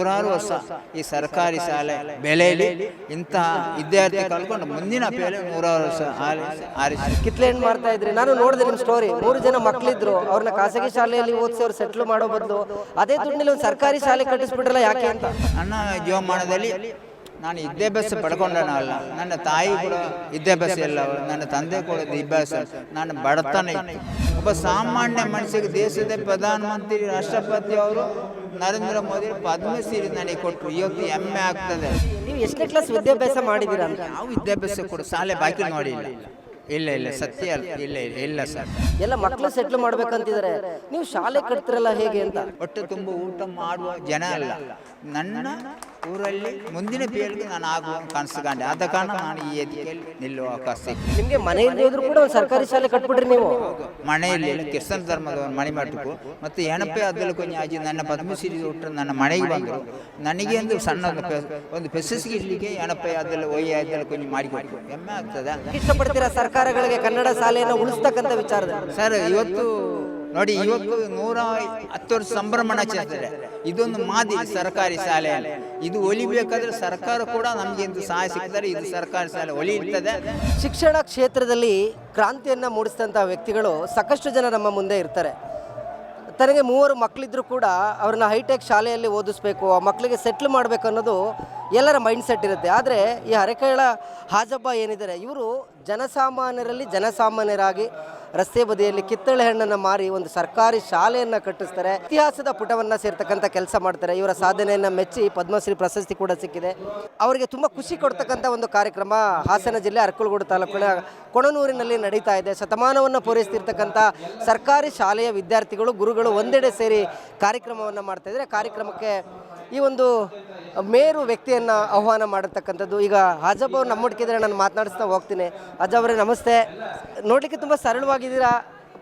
ನೂರಾರು ವರ್ಷ ಈ ಸರ್ಕಾರಿ ಶಾಲೆ ಬೆಲೆಯಲ್ಲಿ ಇಂತಹ ವಿದ್ಯಾರ್ಥಿ ಕಲ್ಕೊಂಡು ಮುಂದಿನ ಪೇಲೆ ನೂರಾರು ವರ್ಷ ಆರಿಸಿ. ಏನ್ ಮಾಡ್ತಾ ಇದ್ರಿ? ನಾನು ನೋಡಿದೆ ನಿಮ್ಮ ಸ್ಟೋರಿ ಮೂರು ಜನ ಮಕ್ಕಳಿದ್ರು ಅವ್ರನ್ನ ಖಾಸಗಿ ಶಾಲೆಯಲ್ಲಿ ಓದಿಸಿ ಅವ್ರು ಸೆಟ್ಲ್ ಮಾಡೋ ಬದಲು. ಅದೇ ದುಡ್ಡಿನಲ್ಲಿ ಒಂದು ಸರ್ಕಾರಿ ಶಾಲೆ ಕಟ್ಟಿಸ್ಬಿಟ್ರಲ್ಲ ಯಾಕೆ ಅಂತ? ಅಣ್ಣ ಜೀವಮಾನದಲ್ಲಿ ನಾನು ವಿದ್ಯಾಭ್ಯಾಸ ಪಡ್ಕೊಂಡನಲ್ಲ. ನನ್ನ ತಾಯಿ ಕೂಡ ವಿದ್ಯಾಭ್ಯಾಸ ಇಲ್ಲ. ನನ್ನ ತಂದೆ ಕೂಡ ವಿದ್ಯಾಭ್ಯಾಸ ನಾನು ಬಡತನ ಒಬ್ಬ ಸಾಮಾನ್ಯ ಮನುಷ್ಯಗೆ ದೇಶದ ಪ್ರಧಾನಮಂತ್ರಿ ರಾಷ್ಟ್ರಪತಿ ಅವರು ನರೇಂದ್ರ ಮೋದಿ ಪದ್ಮಶ್ರೀ ನನಗೆ ಕೊಟ್ಟರು ಇವತ್ತು ಹೆಮ್ಮೆ ಆಗ್ತದೆ. ನೀವು ಎಷ್ಟನೇ ಕ್ಲಾಸ್ ವಿದ್ಯಾಭ್ಯಾಸ ಮಾಡಿದ್ದೀರಾ ಯಾವ ವಿದ್ಯಾಭ್ಯಾಸ ಕೂಡ. ಶಾಲೆ ಬಾಕಿ ನೋಡಿ ಇಲ್ಲ. ಇಲ್ಲ ಸತ್ಯ ಅಲ್ಲ. ಇಲ್ಲ ಇಲ್ಲ ಇಲ್ಲ ಸರ್. ಎಲ್ಲ ಮಕ್ಕಳು ಸೆಟ್ಲ್ ಮಾಡ್ಬೇಕಂತಿದ್ದಾರೆ. ನೀವು ಶಾಲೆ ಕಟ್ತಿರಲ್ಲ ಹೇಗೆ ಅಂತ? ಹೊಟ್ಟೆ ತುಂಬ ಊಟ ಮಾಡುವ ಜನ ಅಲ್ಲ. ನನ್ನ ಊರಲ್ಲಿ ಮುಂದಿನ ಪೀಳಿಗೆ ನಾನು ಆಗುವ ಕನಸುಕೊಂಡೆ ಆದ ಕಾರಣ ನಾನು ಈ ವೇದಿಕೆಯಲ್ಲಿ ನಿಲ್ಲುವ ಅವಕಾಶ ಸಿಕ್ಕಿದೆ. ನಿಮಗೆ ಮನೆಯಲ್ಲಿ ಹೋದ್ರು ಕೂಡ ಒಂದು ಸರ್ಕಾರಿ ಶಾಲೆ ಕಟ್ಬಿಡ್ರಿ ನೀವು. ಮನೆಯಲ್ಲಿ ಕ್ರಿಶ್ಚನ್ ಧರ್ಮದ ಮನೆ ಮಟ್ಟಕ್ಕೂ ಮತ್ತು ಹೆಣಪೆ ಅದರಲ್ಲಿ ಕೊಂಚ ಆಜಿ ನನ್ನ ಪದ್ಮಶ್ರೀ ಹುಟ್ಟರು ನನ್ನ ಮನೆಗೆ ಬಂದರು. ನನಗೆ ಒಂದು ಸಣ್ಣ ಒಂದು ಪೆ- ಒಂದು ಪೆಸಸ್ಗೆ ಇರಲಿಕ್ಕೆ ಹೆಣಪೆ ಅದರಲ್ಲಿ ಒಯ್ಯ ಅದರಲ್ಲಿ ಕೊಂಚ ಮಾಡಿಕೊಟ್ರು. ಹೆಮ್ಮೆ ಆಗ್ತದೆ. ಇಷ್ಟಪಡ್ತೀರಾ ಸರ್ಕಾರಗಳಿಗೆ ಕನ್ನಡ ಶಾಲೆಯನ್ನು ಉಳಿಸ್ತಕ್ಕಂಥ ವಿಚಾರದಲ್ಲಿ? ಸರ್ ಇವತ್ತು ನೋಡಿ, ಇವತ್ತು ನೂರ ಹತ್ತು ವರ್ಷ ಸಂಭ್ರಮಣಾಚರಿಸ್ತಾರೆ ಇದೊಂದು ಮಾದಿ ಸರ್ಕಾರಿ ಶಾಲೆಯಲ್ಲಿ ಇದು ಒಲಿಬೇಕಾದ್ರೆ ಸರ್ಕಾರ ಕೂಡ ನಮಗೆ ಒಂದು ಸಹಾಯ ಸಿಗ್ತಾರೆ ಇದು ಸರ್ಕಾರಿ ಶಾಲೆ ಒಲಿಯುತ್ತದೆ. ಶಿಕ್ಷಣ ಕ್ಷೇತ್ರದಲ್ಲಿ ಕ್ರಾಂತಿಯನ್ನು ಮೂಡಿಸಿದಂಥ ವ್ಯಕ್ತಿಗಳು ಸಾಕಷ್ಟು ಜನ ನಮ್ಮ ಮುಂದೆ ಇರ್ತಾರೆ. ತನಗೆ ಮೂವರು ಮಕ್ಕಳಿದ್ರು ಕೂಡ ಅವ್ರನ್ನ ಹೈಟೆಕ್ ಶಾಲೆಯಲ್ಲಿ ಓದಿಸ್ಬೇಕು, ಆ ಮಕ್ಕಳಿಗೆ ಸೆಟ್ಲ್ ಮಾಡಬೇಕು ಅನ್ನೋದು ಎಲ್ಲರ ಮೈಂಡ್ ಸೆಟ್ ಇರುತ್ತೆ. ಆದರೆ ಈ ಹರಕೆಗಳ ಹಾಜಬ್ಬ ಏನಿದ್ದಾರೆ, ಇವರು ಜನಸಾಮಾನ್ಯರಲ್ಲಿ ಜನಸಾಮಾನ್ಯರಾಗಿ ರಸ್ತೆ ಬದಿಯಲ್ಲಿ ಕಿತ್ತಳೆ ಹಣ್ಣನ್ನು ಮಾರಿ ಒಂದು ಸರ್ಕಾರಿ ಶಾಲೆಯನ್ನು ಕಟ್ಟಿಸ್ತಾರೆ. ಇತಿಹಾಸದ ಪುಟವನ್ನು ಸೇರ್ತಕ್ಕಂಥ ಕೆಲಸ ಮಾಡ್ತಾರೆ. ಇವರ ಸಾಧನೆಯನ್ನು ಮೆಚ್ಚಿ ಪದ್ಮಶ್ರೀ ಪ್ರಶಸ್ತಿ ಕೂಡ ಸಿಕ್ಕಿದೆ. ಅವರಿಗೆ ತುಂಬ ಖುಷಿ ಕೊಡ್ತಕ್ಕಂಥ ಒಂದು ಕಾರ್ಯಕ್ರಮ ಹಾಸನ ಜಿಲ್ಲೆ ಅರ್ಕಲ್ಗೂಡು ತಾಲೂಕಿನ ಕೊಣನೂರಿನಲ್ಲಿ ನಡೀತಾ ಇದೆ. ಶತಮಾನವನ್ನು ಪೂರೈಸ್ತಿರ್ತಕ್ಕಂಥ ಸರ್ಕಾರಿ ಶಾಲೆಯ ವಿದ್ಯಾರ್ಥಿಗಳು, ಗುರುಗಳು ಒಂದೆಡೆ ಸೇರಿ ಕಾರ್ಯಕ್ರಮವನ್ನು ಮಾಡ್ತಾ ಇದ್ದಾರೆ. ಕಾರ್ಯಕ್ರಮಕ್ಕೆ ಈ ಒಂದು ಮೇರು ವ್ಯಕ್ತಿಯನ್ನು ಆಹ್ವಾನ ಮಾಡತಕ್ಕಂಥದ್ದು. ಈಗ ಅಜಬ್ ಅವ್ರು ನಮ್ಮೊಟ್ಟಿಗಿದ್ರೆ ನಾನು ಮಾತನಾಡಿಸ್ತಾ ಹೋಗ್ತೀನಿ. ಅಜಬ್ ಅವರೇ, ನಮಸ್ತೆ. ನೋಡಲಿಕ್ಕೆ ತುಂಬ ಸರಳವಾಗಿದ್ದೀರಾ?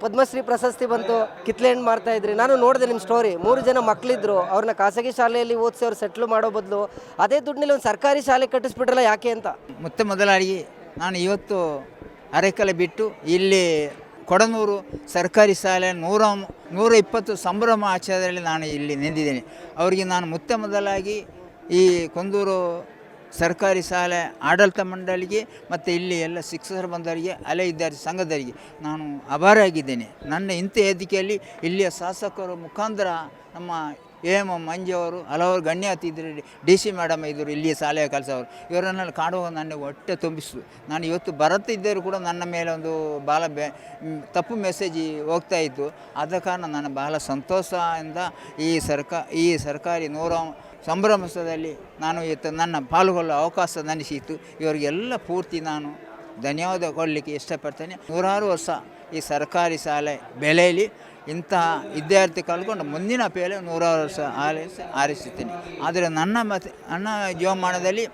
ಪದ್ಮಶ್ರೀ ಪ್ರಶಸ್ತಿ ಬಂತು ಕಿತ್ಲೆಂಡ್ ಮಾಡ್ತಾ ಇದ್ರಿ. ನಾನು ನೋಡಿದೆ ನಿಮ್ಮ ಸ್ಟೋರಿ ಮೂರು ಜನ ಮಕ್ಕಳಿದ್ರು ಅವ್ರನ್ನ ಖಾಸಗಿ ಶಾಲೆಯಲ್ಲಿ ಓದಿಸಿ ಅವ್ರು ಸೆಟ್ಲ್ ಮಾಡೋ ಬದಲು. ಅದೇ ದುಡ್ಡಿನಲ್ಲಿ ಒಂದು ಸರ್ಕಾರಿ ಶಾಲೆ ಕಟ್ಟಿಸ್ಬಿಟ್ರಲ್ಲ ಯಾಕೆ ಅಂತ? ಮತ್ತೆ ಮೊದಲಾಗಿ ನಾನು ಇವತ್ತು ಅರೆಕಲೆ ಬಿಟ್ಟು ಇಲ್ಲಿ ಕೊಡನೂರು ಸರ್ಕಾರಿ ಶಾಲೆ ನೂರ ನೂರ ಇಪ್ಪತ್ತು ಸಂಭ್ರಮ ಆಚರಣೆಯಲ್ಲಿ ನಾನು ಇಲ್ಲಿ ನಿಂತಿದ್ದೇನೆ. ಅವರಿಗೆ ನಾನು ಮೊತ್ತ ಮೊದಲಾಗಿ ಈ ಕೊಂದೂರು ಸರ್ಕಾರಿ ಶಾಲೆ, ಆಡಳಿತ ಮಂಡಳಿಗೆ ಮತ್ತು ಇಲ್ಲಿ ಎಲ್ಲ ಶಿಕ್ಷಕರು ಬಂದವರಿಗೆ ಅಲೆ ವಿದ್ಯಾರ್ಥಿ ಸಂಘದವರಿಗೆ ನಾನು ಅಭಾರಿಯಾಗಿದ್ದೇನೆ ನನ್ನ ಇಂಥ ವೇದಿಕೆಯಲ್ಲಿ ಇಲ್ಲಿಯ ಶಾಸಕರು ಮುಖಾಂತರ ನಮ್ಮ ಎ ಎಂ ಮಂಜು ಅವರು, ಹಲವಾರು ಗಣ್ಯ ಅತಿಥಿ ಡಿ ಸಿ ಮೇಡಮ್ ಇದ್ದರು, ಇಲ್ಲಿಯ ಶಾಲೆಯ ಕೆಲಸವರು ಇವರನ್ನೆಲ್ಲ ಕಾಣುವ ನನ್ನ ಹೊಟ್ಟೆ ತುಂಬಿಸಿತು. ನಾನು ಇವತ್ತು ಬರುತ್ತಿದ್ದರೂ ಕೂಡ ನನ್ನ ಮೇಲೆ ಒಂದು ಭಾಳ ಬೆ ತಪ್ಪು ಮೆಸೇಜ್ ಹೋಗ್ತಾ ಇತ್ತು. ಆದ ಕಾರಣ ನಾನು ಬಹಳ ಸಂತೋಷದಿಂದ ಈ ಸರ್ಕಾ, ಈ ಸರ್ಕಾರಿ ನೂರ ಸಂಭ್ರಮಸದಲ್ಲಿ ನಾನು ಇತ್ತ ನನ್ನ ಪಾಲ್ಗೊಳ್ಳುವ ಅವಕಾಶ ನನಗೆ ಸಿಕ್ತು ಇವರಿಗೆಲ್ಲ ಪೂರ್ತಿ ನಾನು ಧನ್ಯವಾದ ಕೊಡಲಿಕ್ಕೆ ಇಷ್ಟಪಡ್ತೇನೆ. ನೂರಾರು ವರ್ಷ ಈ ಸರ್ಕಾರಿ ಶಾಲೆ ಬೆಲೆಯಲ್ಲಿ ಇಂತಹ ವಿದ್ಯಾರ್ಥಿ ಕಲ್ಕೊಂಡು ಮುಂದಿನ ಪೇಲೆ ನೂರಾರು ವರ್ಷ ಆರಿಸಿ ಆರಿಸುತ್ತೇನೆ. ಆದರೆ ನನ್ನ ಮತ, ನನ್ನ ಜೀವಮಾನದಲ್ಲಿ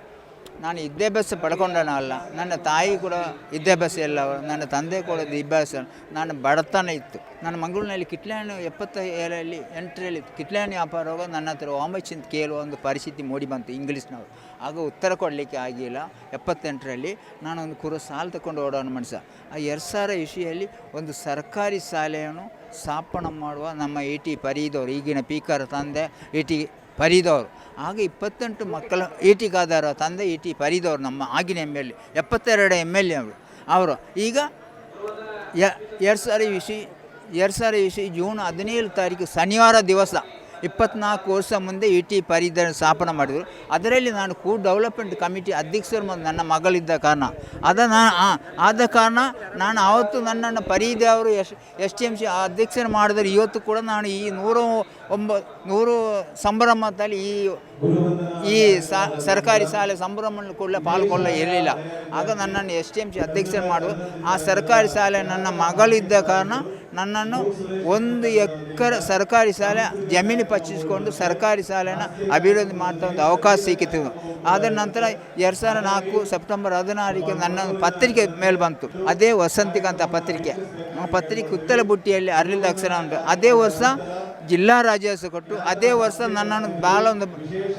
ನಾನು ವಿದ್ಯಾಭ್ಯಾಸ ಪಡ್ಕೊಂಡನಲ್ಲ ನನ್ನ ತಾಯಿ ಕೂಡ ವಿದ್ಯಾಭ್ಯಾಸ ಇಲ್ಲ. ನನ್ನ ತಂದೆ ಕೂಡ ವಿದ್ಯಾಭ್ಯಾಸ. ನಾನು ಬಡತನ ಇತ್ತು. ನನ್ನ ಮಂಗಳೂರಿನಲ್ಲಿ ಕಿಟ್ಲಾಣಿ ಎಪ್ಪತ್ತ ಏಳರಲ್ಲಿ ಎಂಟರಲ್ಲಿ ಕಿಟ್ಲಾಣಿ ವ್ಯಾಪಾರ ಹೋಗೋ ನನ್ನ ಹತ್ರ ವಾಮಚಿಂತ ಕೇಳುವ ಒಂದು ಪರಿಸ್ಥಿತಿ ಮೂಡಿ ಬಂತು ಇಂಗ್ಲೀಷ್ನವರು. ಆಗ ಉತ್ತರ ಕೊಡಲಿಕ್ಕೆ ಆಗಿಲ್ಲ. ಎಪ್ಪತ್ತೆಂಟರಲ್ಲಿ ನಾನೊಂದು ಕುರು ಸಾಲ ತಗೊಂಡು ಓಡೋಣ ಮನುಷ್ಯ ಆ ಎರಡು ಸಾವಿರ ಇಶಿಯಲ್ಲಿ ಒಂದು ಸರ್ಕಾರಿ ಶಾಲೆಯನ್ನು ಸ್ಥಾಪನೆ ಮಾಡುವ ನಮ್ಮ ಇ ಟಿ ಪರೀದವರು, ಈಗಿನ ಪೀಕರ್ ತಂದೆ ಇ ಟಿ ಪರಿದವರು ಆಗ ಇಪ್ಪತ್ತೆಂಟು ಮಕ್ಕಳ ಕಾದಾರ ತಂದೆ ಇ ಟಿ ಪರಿದವರು ನಮ್ಮ ಆಗಿನ ಎಂ ಎಲ್ ಎ, ಎಪ್ಪತ್ತೆರಡು ಎಂ ಎಲ್ ಎ ಅವರು. ಅವರು ಈಗ ಎರಡು ಸಾವಿರ ಇಸಿ ಎರಡು ಸಾವಿರ ಇಸಿ ಜೂನ್ ಹದಿನೇಳು ತಾರೀಕು ಶನಿವಾರ ದಿವಸ ಇಪ್ಪತ್ನಾಲ್ಕು ವರ್ಷ ಮುಂದೆ ಇ ಟಿ ಪರಿದ ಸ್ಥಾಪನೆ ಮಾಡಿದರು. ಅದರಲ್ಲಿ ನಾನು ಕೂ ಡೆವಲಪ್ಮೆಂಟ್ ಕಮಿಟಿ ಅಧ್ಯಕ್ಷರು ಮತ್ತು ನನ್ನ ಮಗಳಿದ್ದ ಕಾರಣ. ಅದ ನಾನು ಆದ ಕಾರಣ ನಾನು ಆವತ್ತು ನನ್ನನ್ನು ಪರಿಧಿ ಅವರು S S T M C ಅಧ್ಯಕ್ಷರು ಮಾಡಿದರೆ. ಇವತ್ತು ಕೂಡ ನಾನು ಈ ನೂರು ಒಂಬ, ನೂರು ಸಂಭ್ರಮದಲ್ಲಿ ಈ ಈ ಸರ್ಕಾರಿ ಶಾಲೆ ಸಂಭ್ರಮ ಕೂಡ ಪಾಲ್ಗೊಳ್ಳ ಇರಲಿಲ್ಲ ಆಗ ನನ್ನನ್ನು ಎಸ್ ಟಿ ಎಂ ಸಿ ಅಧ್ಯಕ್ಷರು ಮಾಡಿದ್ರು. ಆ ಸರ್ಕಾರಿ ಶಾಲೆ ನನ್ನ ಮಗಳಿದ್ದ ಕಾರಣ ನನ್ನನ್ನು ಒಂದು ಎಕರೆ ಸರ್ಕಾರಿ ಶಾಲೆ ಜಮೀನು ಪಚ್ಚಿಸಿಕೊಂಡು ಸರ್ಕಾರಿ ಶಾಲೆನ ಅಭಿವೃದ್ಧಿ ಮಾಡ್ತಾ ಒಂದು ಅವಕಾಶ ಸಿಕ್ಕಿತು. ಆದ ನಂತರ ಎರಡು ಸಾವಿರ ನಾಲ್ಕು ಸೆಪ್ಟೆಂಬರ್ ಹದಿನಾರಕ್ಕೆ ನನ್ನ ಪತ್ರಿಕೆ ಮೇಲೆ ಬಂತು. ಅದೇ ವಸಂತಿಕ ಅಂತ ಪತ್ರಿಕೆ. ಪತ್ರಿಕೆ ಉತ್ತಲ ಬುಟ್ಟಿಯಲ್ಲಿ ಅರಳಿದ ಅಕ್ಷರ ಅಂತ ಅದೇ ವರ್ಷ ಜಿಲ್ಲಾ ರಾಜ್ಯೋತ್ಸವ ಕೊಟ್ಟು, ಅದೇ ವರ್ಷ ನನ್ನನ್ನು ಭಾಳ ಒಂದು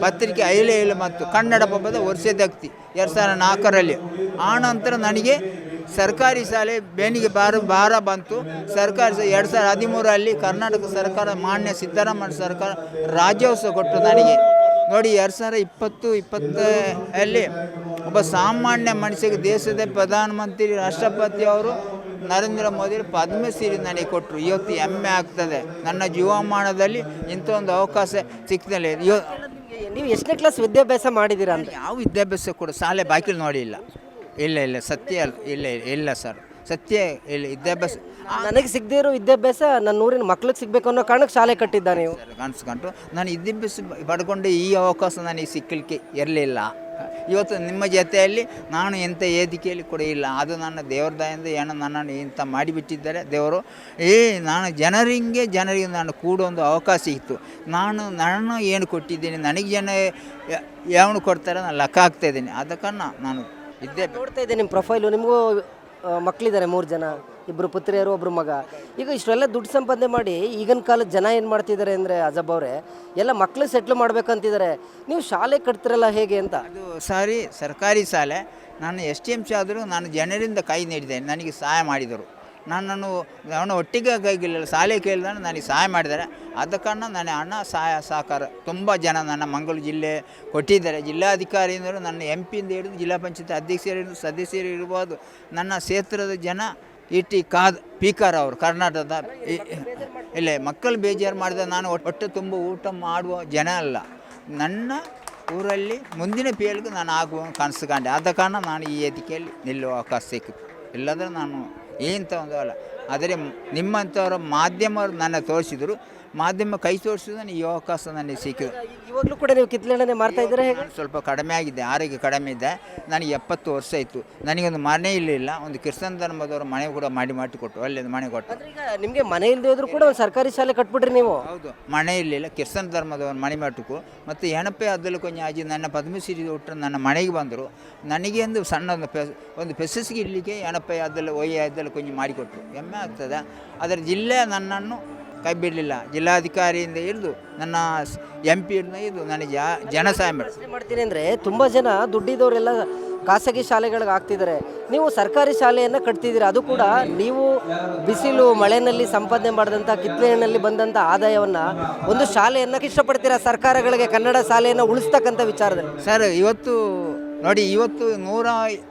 ಪತ್ರಿಕೆ ಐಲೆ ಐಲೆ ಮತ್ತು ಕನ್ನಡ ಪಬ್ಬದ ವರ್ಷದಕ್ತಿ ಎರಡು ಸಾವಿರದ ನಾಲ್ಕರಲ್ಲಿ. ಆ ನಂತರ ನನಗೆ ಸರ್ಕಾರಿ ಶಾಲೆ ಬೆನಿಗೆ ಬಾರ ಭಾರ ಬಂತು. ಸರ್ಕಾರಿ ಶಾಲೆ ಎರಡು ಸಾವಿರದ ಹದಿಮೂರರಲ್ಲಿ ಕರ್ನಾಟಕ ಸರ್ಕಾರ ಮಾನ್ಯ ಸಿದ್ದರಾಮಯ್ಯ ಸರ್ಕಾರ ರಾಜ್ಯೋತ್ಸವ ಕೊಟ್ಟರು ನನಗೆ. ನೋಡಿ ಎರಡು ಸಾವಿರ ಇಪ್ಪತ್ತು ಇಪ್ಪತ್ತಲ್ಲಿ ಒಬ್ಬ ಸಾಮಾನ್ಯ ಮನುಷ್ಯಗೆ ದೇಶದ ಪ್ರಧಾನಮಂತ್ರಿ ರಾಷ್ಟ್ರಪತಿ ಅವರು ನರೇಂದ್ರ ಮೋದಿ ಪದ್ಮಶ್ರೀ ನನಗೆ ಕೊಟ್ಟರು. ಇವತ್ತು ಹೆಮ್ಮೆ ಆಗ್ತದೆ. ನನ್ನ ಜೀವಮಾನದಲ್ಲಿ ಇಂಥ ಒಂದು ಅವಕಾಶ ಸಿಕ್ತದೆ ಇವ ನೀವು ಎಷ್ಟನೇ ಕ್ಲಾಸ್ ವಿದ್ಯಾಭ್ಯಾಸ ಮಾಡಿದ್ದೀರಾ ಅಂತ? ಯಾವ ವಿದ್ಯಾಭ್ಯಾಸ ಕೂಡ ಶಾಲೆ ಬಾಕಿಲು ನೋಡಿಲ್ಲ. ಇಲ್ಲ ಇಲ್ಲ ಸತ್ಯ ಅಲ್ಲ ಇಲ್ಲ ಇಲ್ಲ, ಇಲ್ಲ ಸರ್. ಸತ್ಯ ಇಲ್ಲ ವಿದ್ಯಾಭ್ಯಾಸ ನನಗೆ ಸಿಗದೇ ಇರೋ ವಿದ್ಯಾಭ್ಯಾಸ ನನ್ನ ಊರಿನ ಮಕ್ಳಿಗೆ ಸಿಗಬೇಕು ಅನ್ನೋ ಕಾರಣಕ್ಕೆ ಶಾಲೆ ಕಟ್ಟಿದ್ದ ನೀವು ಕಾಣಿಸ್ಕೊಂಡು ನಾನು ವಿದ್ಯಾಭ್ಯಾಸ ಪಡ್ಕೊಂಡು ಈ ಅವಕಾಶ ನನಗೆ ಸಿಕ್ಕಲಿಕ್ಕೆ ಇರಲಿಲ್ಲ. ಇವತ್ತು ನಿಮ್ಮ ಜೊತೆಯಲ್ಲಿ ನಾನು ಎಂಥ ಏದಿಕೆಯಲ್ಲಿ ಕೂಡ ಇಲ್ಲ. ಅದು ನನ್ನ ದೇವ್ರದಾಯಿಂದ ಏನ ನನ್ನನ್ನು ಇಂಥ ಮಾಡಿಬಿಟ್ಟಿದ್ದಾರೆ. ದೇವರು ಏ ನಾನು ಜನರಿಗೆ ಜನರಿಗೆ ನಾನು ಕೂಡೊಂದು ಅವಕಾಶ ಇತ್ತು. ನಾನು ನನ್ನ ಏನು ಕೊಟ್ಟಿದ್ದೀನಿ? ನನಗೆ ಜನ ಯಾವನು ಕೊಡ್ತಾರೆ ನಾನು ಲೆಕ್ಕ ಇದ್ದೀನಿ. ಆದ ನಾನು ವಿದ್ಯಾಭ್ಯಾಸ ನೋಡ್ತಾ ಇದ್ದೆ ನಿಮ್ಮ ಪ್ರೊಫೈಲು. ನಿಮಗೂ ಮಕ್ಕಳಿದ್ದಾರೆ ಮೂರು ಜನ. ಇಬ್ಬರು ಪುತ್ರಿಯರು ಒಬ್ಬರು ಮಗ. ಈಗ ಇಷ್ಟೆಲ್ಲ ದುಡ್ಡು ಸಂಪಾದನೆ ಮಾಡಿ ಈಗಿನ ಕಾಲದ ಜನ ಏನು ಮಾಡ್ತಿದ್ದಾರೆ ಅಂದರೆ ಅಜಬ್ ಅವರೇ ಎಲ್ಲ ಮಕ್ಕಳು ಸೆಟ್ಲ್ ಮಾಡ್ಬೇಕಂತಿದ್ದಾರೆ. ನೀವು ಶಾಲೆ ಕಟ್ತಿರಲ್ಲ ಹೇಗೆ ಅಂತ? ಅದು ಸಾರಿ ಸರ್ಕಾರಿ ಶಾಲೆ. ನಾನು ಎಸ್ ಟಿ ಎಂ ಸಿ ಆದರೂ ನಾನು ಜನರಿಂದ ಕೈ ನೀಡಿದ್ದೇನೆ ನನಗೆ ಸಹಾಯ ಮಾಡಿದರು. ನನ್ನನ್ನು ಅವನ ಒಟ್ಟಿಗೆ ಕೈಗಿಲ್ಲ, ಶಾಲೆ ಕೇಳಿದಾಗ ನನಗೆ ಸಹಾಯ ಮಾಡಿದ್ದಾರೆ. ಆದ ಕಾರಣ ನನ್ನ ಅಣ್ಣ ಸಹಾಯ, ಸಹಕಾರ ತುಂಬ ಜನ ನನ್ನ ಮಂಗಳೂರು ಜಿಲ್ಲೆ ಕೊಟ್ಟಿದ್ದಾರೆ. ಜಿಲ್ಲಾಧಿಕಾರಿಯಿಂದಲೂ ನನ್ನ ಎಂ ಪಿಯಿಂದ ಹಿಡಿದು ಜಿಲ್ಲಾ ಪಂಚಾಯತ್ ಅಧ್ಯಕ್ಷರು ಸದಸ್ಯರು ಇರ್ಬೋದು ನನ್ನ ಕ್ಷೇತ್ರದ ಜನ ಇ ಟಿ ಕಾದ್ ಪೀಕರ್ ಅವರು, ಕರ್ನಾಟಕದ ಇಲ್ಲೇ, ಮಕ್ಕಳು ಬೇಜಾರು ಮಾಡಿದ ನಾನು ಹೊಟ್ಟೆ ತುಂಬ ಊಟ ಮಾಡುವ ಜನ ಅಲ್ಲ. ನನ್ನ ಊರಲ್ಲಿ ಮುಂದಿನ ಪೀಳಿಗೆ ನಾನು ಆಗುವ ಕನಸುಕೊಂಡೆ ಆದ ಕಾರಣ ನಾನು ಈ ವೇದಿಕೆಯಲ್ಲಿ ನಿಲ್ಲುವ ಅವಕಾಶ ಸಿಕ್ಕಿತು. ಇಲ್ಲದ್ರೆ ನಾನು ಏನಂತ ತೊಂದರೆ ಅಲ್ಲ. ಆದರೆ ನಿಮ್ಮಂಥವ್ರ ಮಾಧ್ಯಮರು ನನ್ನ ತೋರಿಸಿದರು. ಮಾಧ್ಯಮ ಕೈ ತೋರಿಸಿದ್ರೆ ಈ ಅವಕಾಶ ನನಗೆ ಸಿಕ್ಕಿದೆ ಇವಾಗಲೂ ಕೂಡ ನೀವು ಇದ್ದೀರಾ ಹೇಗೆ? ನಾನು ಸ್ವಲ್ಪ ಕಡಿಮೆ ಆಗಿದೆ ಆರೋಗ್ಯ ಕಡಿಮೆ ಇದೆ. ನನಗೆ ಎಪ್ಪತ್ತು ವರ್ಷ ಇತ್ತು ನನಗೊಂದು ಮನೆ ಇರಲಿಲ್ಲ ಒಂದು ಕ್ರಿಶ್ಚನ್ ಧರ್ಮದವರು ಮನೆ ಕೂಡ ಮಾಡಿ ಮಾಡಿ ಕೊಟ್ಟರು ಅಲ್ಲಿ ಮನೆ ಕೊಟ್ಟು ಈಗ ನಿಮಗೆ ಮನೆ ಇಲ್ಲದೆ ಹೋದ್ರು ಕೂಡ ಒಂದು ಸರ್ಕಾರಿ ಶಾಲೆ ಕಟ್ಬಿಟ್ರಿ ನೀವು? ಹೌದು ಮನೆ ಇರಲಿಲ್ಲ ಕ್ರಿಶ್ಚನ್ ಧರ್ಮದವರು ಮನೆ ಮಟ್ಟಕ್ಕೂ ಮತ್ತು ಹೆಣಪೆ ಅದರಲ್ಲಿ ಕೊಂಚ ಆಜಿ ನನ್ನ ಪದ್ಮಶ್ರೀ ಹುಟ್ಟರು ನನ್ನ ಮನೆಗೆ ಬಂದರು. ನನಗೆ ಒಂದು ಸಣ್ಣ ಒಂದು ಪೆಸ್ ಒಂದು ಪೆಸಸ್ಗೆ ಇರಲಿಕ್ಕೆ ಹೆಣಪೆ ಅದರಲ್ಲಿ ಒಯ್ಯ ಅದರಲ್ಲಿ ಕೊಂಚ ಮಾಡಿಕೊಟ್ರು ಹೆಮ್ಮೆ ಆಗ್ತದೆ. ಅದರ ಜಿಲ್ಲೆ ನನ್ನನ್ನು ಕೈ ಬಿಡಲಿಲ್ಲ ಜಿಲ್ಲಾಧಿಕಾರಿಯಿಂದ ಹಿಡಿದು ನನ್ನ ಎಂ ಪಿ ಇದು ನನಗೆ ಜಾ- ಜನ ಸಹಾಯ ಪ್ರಶ್ನೆ ಮಾಡ್ತೀನಿ ಅಂದರೆ ತುಂಬ ಜನ ದುಡ್ಡಿದವರೆಲ್ಲ ಖಾಸಗಿ ಶಾಲೆಗಳಿಗೆ ಆಗ್ತಿದ್ದಾರೆ. ನೀವು ಸರ್ಕಾರಿ ಶಾಲೆಯನ್ನು ಕಟ್ತಿದ್ದೀರಾ? ಅದು ಕೂಡ ನೀವು ಬಿಸಿಲು ಮಳೆನಲ್ಲಿ ಸಂಪಾದನೆ ಮಾಡಿದಂಥ ಕಿತ್ತಲೆಯಲ್ಲಿ ಬಂದಂಥ ಆದಾಯವನ್ನು ಒಂದು ಶಾಲೆಯನ್ನು ಇಷ್ಟಪಡ್ತೀರಾ? ಸರ್ಕಾರಗಳಿಗೆ ಕನ್ನಡ ಶಾಲೆಯನ್ನು ಉಳಿಸ್ತಕ್ಕಂಥ ವಿಚಾರದಲ್ಲಿ. ಸರ್ ಇವತ್ತು ನೋಡಿ ಇವತ್ತು ನೂರ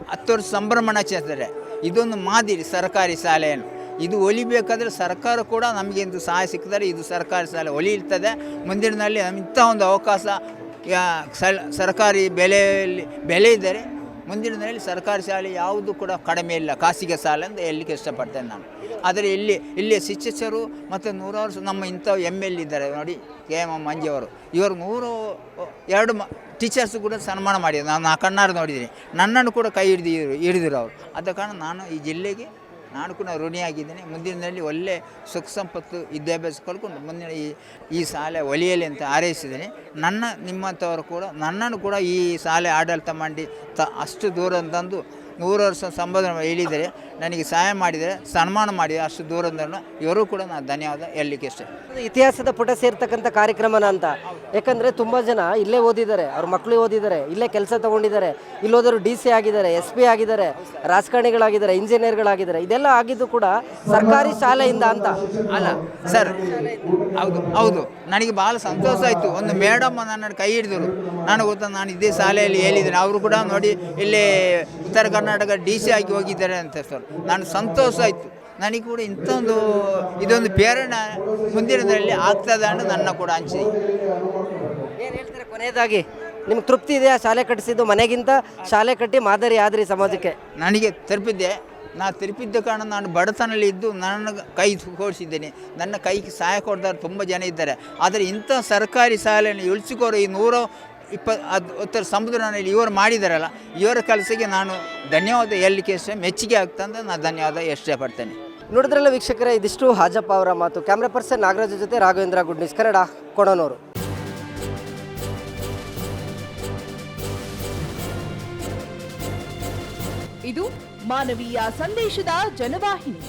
ಹತ್ತು ವರ್ಷ ಸಂಭ್ರಮಣಾಚರಿಸ್ತಾರೆ ಇದೊಂದು ಮಾದರಿ ಸರ್ಕಾರಿ ಶಾಲೆಯನ್ನು. ಇದು ಒಲಿಬೇಕಾದ್ರೆ ಸರ್ಕಾರ ಕೂಡ ನಮಗೆ ಒಂದು ಸಹಾಯ ಸಿಕ್ಕಿದರೆ ಇದು ಸರ್ಕಾರಿ ಶಾಲೆ ಒಲಿಯುತ್ತದೆ ಮುಂದಿನಲ್ಲಿ ಇಂಥ ಒಂದು ಅವಕಾಶ ಸಲ್, ಸರ್ಕಾರಿ ಬೆಲೆಯಲ್ಲಿ, ಬೆಲೆ ಇದ್ದರೆ ಮುಂದಿನ ದಿನದಲ್ಲಿ ಸರ್ಕಾರಿ ಶಾಲೆ ಯಾವುದು ಕೂಡ ಕಡಿಮೆ ಇಲ್ಲ. ಖಾಸಗಿ ಸಾಲ ಅಂತ ಹೇಳಲಿಕ್ಕೆ ಇಷ್ಟಪಡ್ತೇನೆ ನಾನು. ಆದರೆ ಇಲ್ಲಿ ಇಲ್ಲಿ ಶಿಕ್ಷಕರು ಮತ್ತು ನೂರಾರು ನಮ್ಮ ಇಂಥ ಎಂ ಎಲ್ ಇದ್ದಾರೆ. ನೋಡಿ, ಕೆ ಎಂ ಮಂಜಿಯವರು ಇವರು ನೂರು, ಎರಡು ಮ, ಟೀಚರ್ಸ್ ಕೂಡ ಸನ್ಮಾನ ಮಾಡಿದ್ರು ನಾನು ಆ ಕಣ್ಣಾರು ನೋಡಿದ್ದೀನಿ. ನನ್ನನ್ನು ಕೂಡ ಕೈ ಹಿಡಿದಿರು ಹಿಡಿದಿರು ಅವರು. ಆದ ಕಾರಣ ನಾನು ಈ ಜಿಲ್ಲೆಗೆ ನಾನು ಕೂಡ ಋಣಿಯಾಗಿದ್ದೇನೆ. ಮುಂದಿನದಲ್ಲಿ ಒಳ್ಳೆ ಸುಖ ಸಂಪತ್ತು ವಿದ್ಯಾಭ್ಯಾಸ ಕಳ್ಕೊಂಡು ಮುಂದಿನ ಈ ಈ ಶಾಲೆ ಒಲಿಯಲಿ ಅಂತ ಆರೈಸಿದ್ದೇನೆ ನನ್ನ ನಿಮ್ಮಂಥವರು ಕೂಡ ನನ್ನನ್ನು ಕೂಡ ಈ ಶಾಲೆ ಆಡಳಿತ ಮಾಡಿ ತ, ಅಷ್ಟು ದೂರ ತಂದು ನೂರು ವರ್ಷ ಸಂಬೋಧನೆ ಹೇಳಿದರೆ ನನಗೆ ಸಹಾಯ ಮಾಡಿದರೆ ಸನ್ಮಾನ ಮಾಡಿದರೆ ಅಷ್ಟು ದೂರದನ್ನು ಇವರು ಕೂಡ ನಾನು ಧನ್ಯವಾದ ಹೇಳಲಿಕ್ಕೆ ಇಷ್ಟ. ಇತಿಹಾಸದ ಪುಟ ಸೇರ್ತಕ್ಕಂಥ ಕಾರ್ಯಕ್ರಮನ ಅಂತ. ಯಾಕಂದರೆ ತುಂಬ ಜನ ಇಲ್ಲೇ ಓದಿದ್ದಾರೆ ಅವ್ರ ಮಕ್ಕಳು ಓದಿದ್ದಾರೆ ಇಲ್ಲೇ ಕೆಲಸ ತಗೊಂಡಿದ್ದಾರೆ ಇಲ್ಲಿ ಹೋದವರು ಡಿ ಸಿ ಆಗಿದ್ದಾರೆ ಎಸ್ ಪಿ ಆಗಿದ್ದಾರೆ ರಾಜಕಾರಣಿಗಳಾಗಿದ್ದಾರೆ ಇಂಜಿನಿಯರ್ಗಳಾಗಿದ್ದಾರೆ ಇದೆಲ್ಲ ಆಗಿದ್ದು ಕೂಡ ಸರ್ಕಾರಿ ಶಾಲೆಯಿಂದ ಅಂತ. ಅಲ್ಲ ಸರ್ ಹೌದು ಹೌದು. ನನಗೆ ಭಾಳ ಸಂತೋಷ ಆಯಿತು. ಒಂದು ಮೇಡಮ್ ನನ್ನ ಕೈ ಹಿಡಿದರು. ನಾನು ಗೊತ್ತಾ ನಾನು ಇದೇ ಶಾಲೆಯಲ್ಲಿ ಹೇಳಿದ್ದೀನಿ. ಅವರು ಕೂಡ ನೋಡಿ ಇಲ್ಲಿ ಉತ್ತರ ಕರ್ನಾಟಕ ಡಿ ಸಿ ಆಗಿ ಹೋಗಿದ್ದಾರೆ ಅಂತ ಸರ್. ನಾನು ಸಂತೋಷ ಆಯಿತು. ನನಗೆ ಕೂಡ ಇಂಥ ಒಂದು ಇದೊಂದು ಪ್ರೇರಣೆ ಮುಂದಿನದರಲ್ಲಿ ಆಗ್ತದೆ ಅಂತ ನನ್ನ ಕೂಡ ಅಂಚಿ ಏನು ಹೇಳ್ತಾರೆ ಕೊನೆಯದಾಗಿ? ನಿಮ್ಗೆ ತೃಪ್ತಿ ಇದೆಯಾ ಶಾಲೆ ಕಟ್ಟಿಸಿದ್ದು ಮನೆಗಿಂತ? ಶಾಲೆ ಕಟ್ಟಿ ಮಾದರಿ ಆದ್ರಿ ಸಮಾಜಕ್ಕೆ? ನನಗೆ ತಲುಪಿದ್ದೆ ನಾ ತಿರುಪಿದ್ದ ಕಾರಣ ನಾನು ಬಡತನಲ್ಲಿ ಇದ್ದು ನನ್ನ ಕೈ ಕೊಡಿಸಿದ್ದೇನೆ ನನ್ನ ಕೈಗೆ ಸಹಾಯ ಕೊಡ್ತಾರೆ ತುಂಬ ಜನ ಇದ್ದಾರೆ. ಆದರೆ ಇಂಥ ಸರ್ಕಾರಿ ಶಾಲೆಯನ್ನು ಉಳಿಸಿಕೋರು ಈ ನೂರ ಇಪ್ಪ ಅದು ಉತ್ತರ ಸಮುದ್ರನಲ್ಲಿ ಇವರು ಮಾಡಿದಾರಲ್ಲ ಇವರ ಕೆಲಸಕ್ಕೆ ನಾನು ಧನ್ಯವಾದ ಹೇಳಲಿಕ್ಕೆ ಇಷ್ಟ ಮೆಚ್ಚುಗೆ ಆಗ್ತಂದ್ರೆ ನಾನು ಧನ್ಯವಾದ ಇಷ್ಟಪಡ್ತೇನೆ ನೋಡಿದ್ರಲ್ಲ ವೀಕ್ಷಕರೇ ಇದಿಷ್ಟು ಹಾಜಪ್ಪ ಅವರ ಮಾತು. ಕ್ಯಾಮ್ರಾ ಪರ್ಸನ್ ನಾಗರಾಜ್ ಜೊತೆ ರಾಘವೇಂದ್ರ ಗುಡ್ ನ್ಯೂಸ್ ಕನ್ನಡ ಕೊಡೋನೂರು ಇದು ಮಾನವೀಯ ಸಂದೇಶದ ಜನವಾಹಿನಿ.